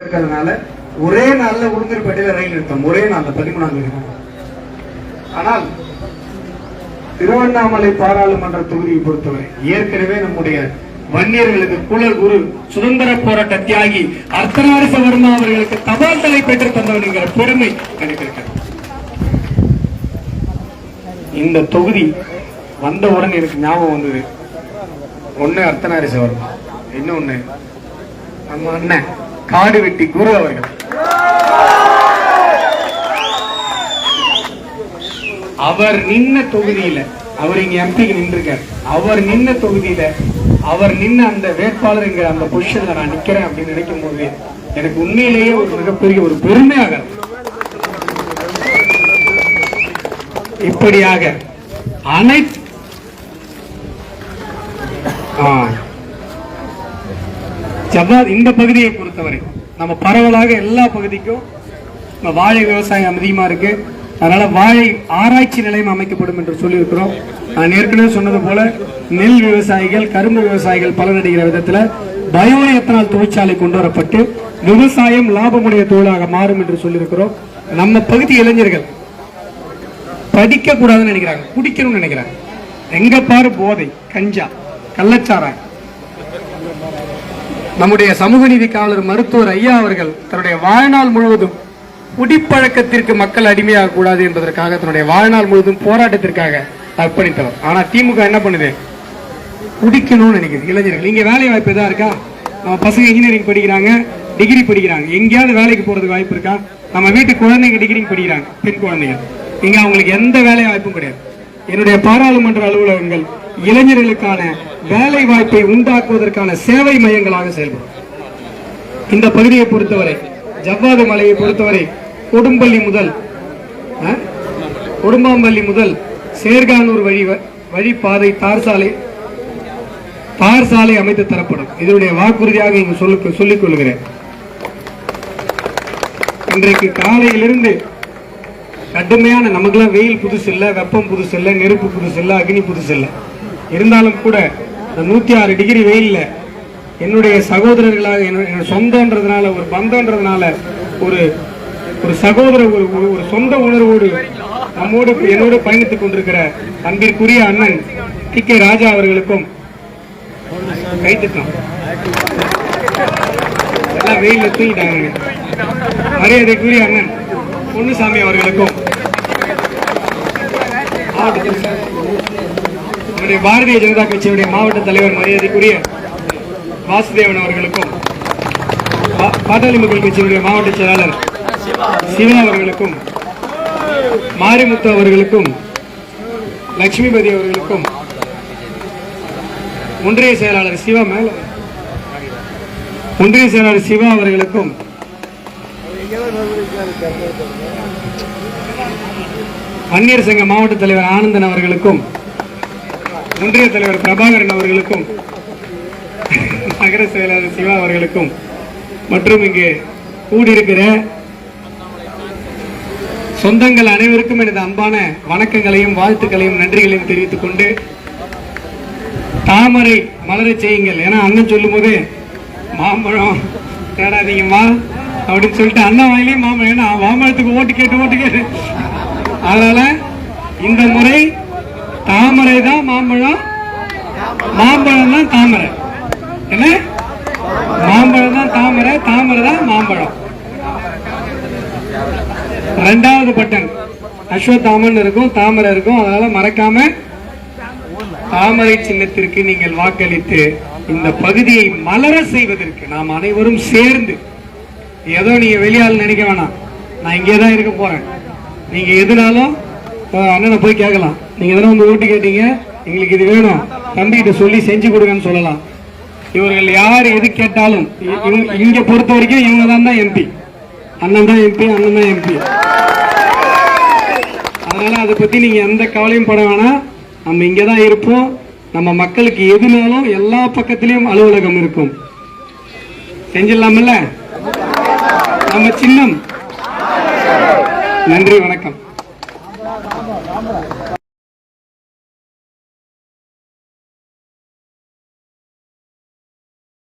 இருக்கிறதுனால ஒரே நாள்ல உளுந்தூர்பேட்டையில ரயில் நிறுத்தம். ஒரே நாள்ல பதிமூணாம் தேதி. ஆனால் திருவண்ணாமலை பாராளுமன்ற தொகுதியை பொறுத்தவரை ஏற்கனவே நம்முடைய வன்னியர்களுக்கு குழல் குரு சுதந்திர போராட்ட தியாகி அர்த்தநாரிசவர்மா அவர்களுக்கு தபால் தலை பெற்று தந்தவன் பெருமை எனக்கு இந்த தொகுதி வந்தவுடன் எனக்கு ஞாபகம் வந்தது. ஒன்னு அர்த்தநாரிசவர்மா இன்னொன்னு நம்ம அண்ணன். காடு வெட்டி குரு அவர்கள். அவர் நின்ன தொகுதியில அவர் இங்க எம்பிக்கு நின்றுருக்கார். அவர் நின்ன தொகுதியில அவர் நின்ன அந்த வேட்பாளர் இங்க அந்த பொசிஷன்ல நான் நிக்கிறேன் அப்படின்னு நினைக்கும் போது எனக்கு உண்மையிலேயே ஒரு மிகப்பெரிய ஒரு பெருமையாக இப்படியாக அனைத்து ஆஹ் ஜவ்வாத் இந்த பகுதியை பொறுத்தவரை நம்ம பரவலாக எல்லா பகுதிக்கும் நம்ம வாழை விவசாயம் அதிகமா இருக்கு. அதனால வாழை ஆராய்ச்சி நிலையம் அமைக்கப்படும் என்று சொல்லியிருக்கிறோம். நான் ஏற்கனவே சொன்னது போல நெல் விவசாயிகள் கரும்பு விவசாயிகள் பலனடைகிற விதத்தில் பயோ எத்தனால் தொழிற்சாலை கொண்டு வரப்பட்டு விவசாயம் லாபமுடைய தொழிலாக மாறும் என்று சொல்லியிருக்கிறோம். நம்ம பகுதி இளைஞர்கள் படிக்க கூடாதுன்னு நினைக்கிறாங்க. குடிக்கணும்னு நினைக்கிறாங்க. எங்க பாரு போதை கஞ்சா கள்ளச்சாராயம். நம்முடைய சமூக நீதி காவலர் மருத்துவர் ஐயா அவர்கள் தன்னுடைய வாழ்நாள் முழுவதும் குடிப்பழக்கத்திற்கு மக்கள் அடிமையாக கூடாது என்பதற்காக தன்னுடைய வாழ்நாள் முழுவதும் போராட்டத்திற்காக அர்ப்பணித்தவர். ஆனா திமுக என்ன பண்ணுது? குடிக்கணும்னு நினைக்குது. இளைஞர்கள் இங்க வேலை வாய்ப்பு எதா இருக்கா? நம்ம பசங்க இன்ஜினியரிங் படிக்கிறாங்க டிகிரி படிக்கிறாங்க. எங்கேயாவது வேலைக்கு போறதுக்கு வாய்ப்பு இருக்கா? நம்ம வீட்டு குழந்தைங்க டிகிரி படிக்கிறாங்க பெண் குழந்தைங்க இங்க அவங்களுக்கு எந்த வேலை வாய்ப்பும் கிடையாது. என்னுடைய பாராளுமன்ற அலுவலகங்கள் இளைஞர்களுக்கான வேலை வாய்ப்பை உண்டாக்குவதற்கான சேவை மையங்களாக செயல்படும். இந்த பகுதியை பொறுத்தவரை ஜவ்வாது மலையை பொறுத்தவரை கொடும்பள்ளி முதல் கொடும்பாம்பள்ளி முதல் சேர்கானூர் வழி வழிப்பாதை தார் சாலை தார் சாலை அமைத்து தரப்படும். இதனுடைய வாக்குறுதியாக இங்கு சொல்லிக் கொள்கிறேன். இன்றைக்கு காலையிலிருந்து கடுமையான நமக்குலாம் வெயில் புதுசு இல்லை வெப்பம் புதுசு இல்லை நெருப்பு புதுசு இல்லை அக்னி புதுசு இல்லை. இருந்தாலும் கூட இந்த நூத்தி ஆறு டிகிரி வெயில்ல என்னுடைய சகோதரர்களாக என்னோட சொந்தன்றதுனால ஒரு பந்தன்றதுனால ஒரு ஒரு சகோதர ஒரு ஒரு- சொந்த உணர்வோடு நம்மோடு என்னோடு பயணித்துக் கொண்டிருக்கிற அன்பிற்குரிய அண்ணன் டி கே ராஜா அவர்களுக்கும் கைத்துக்கலாம். எல்லாம் வெயில் தூங்கிட்டாங்க. மரியாதைக்குரிய அண்ணன் பொன்னுசாமி அவர்களுக்கும் நம்முடைய பாரதிய ஜனதா கட்சியுடைய மாவட்ட தலைவர் மரியாதைக்குரிய வாசுதேவன் அவர்களுக்கும் பாட்டாளி மக்கள் கட்சியுடைய மாவட்ட செயலாளர் சிவா அவர்களுக்கும் மாரிமுத்து அவர்களுக்கும் லட்சுமிபதி அவர்களுக்கும் ஒன்றிய செயலாளர் சிவா மேல ஒன்றிய செயலாளர் சிவா அவர்களுக்கும் அந்நியர் சங்க மாவட்ட தலைவர் ஆனந்தன் அவர்களுக்கும் ஒன்றிய தலைவர் பிரபாகரன் அவர்களுக்கும் நகர செயலாளர் சிவா அவர்களுக்கும் மற்றும் இங்கு கூடியிருக்கிற சொந்தங்கள் அனைவருக்கும் எனது அன்பான வணக்கங்களையும் வாழ்த்துக்களையும் நன்றிகளையும் தெரிவித்துக் கொண்டு தாமரை மலரச் செய்யுங்கள். ஏன்னா அண்ணன் சொல்லும் போது மாம்பழம் தேடாதீங்கம்மா அப்படின்னு சொல்லிட்டு அண்ணன் வாயிலையும் மாம்பழம் ஏன்னா மாம்பழத்துக்கு ஓட்டு கேட்டு ஓட்டு கேட்டு. அதனால இந்த முறை தாமரை தான் மாம்பழம். மாம்பழம் தான் தாமரை. என்ன? மாம்பழம் தான் தாமரை தாமரை தான் மாம்பழம். ரெண்டாவது பட்டன். அஸ்வத்தாமன் இருக்கும் தாமரை இருக்கும். அதனால மறக்காம தாமரை சின்னத்திற்கு நீங்கள் வாக்களித்து இந்த பகுதியை மலர செய்வதற்கு நாம் அனைவரும் சேர்ந்து. ஏதோ நீங்க வெளியால் நினைக்க வேணாம். நான் இங்கே தான் இருக்க போறேன். நீங்க எதுனாலும் அண்ணனை போய் கேட்கலாம். நீங்க எதனா வந்து ஓட்டு கேட்டீங்க எங்களுக்கு இது வேணும். தம்பிகிட்ட சொல்லி செஞ்சு கொடுங்கன்னு சொல்லலாம். இவர்கள் யார் எது கேட்டாலும் இங்க பொறுத்த வரைக்கும் இவங்க தான் தான் எம்பி. அண்ணன் தான் எம்பி அண்ணன் தான் எம்பி. அதனால அதை பத்தி நீங்க எந்த கவலையும் பட வேணாம். நம்ம இங்க தான் இருப்போம். நம்ம மக்களுக்கு எதுனாலும் எல்லா பக்கத்திலயும் அலுவலகம் இருக்கும். செஞ்சிடலாம்ல? நம்ம சின்னம். நன்றி வணக்கம்.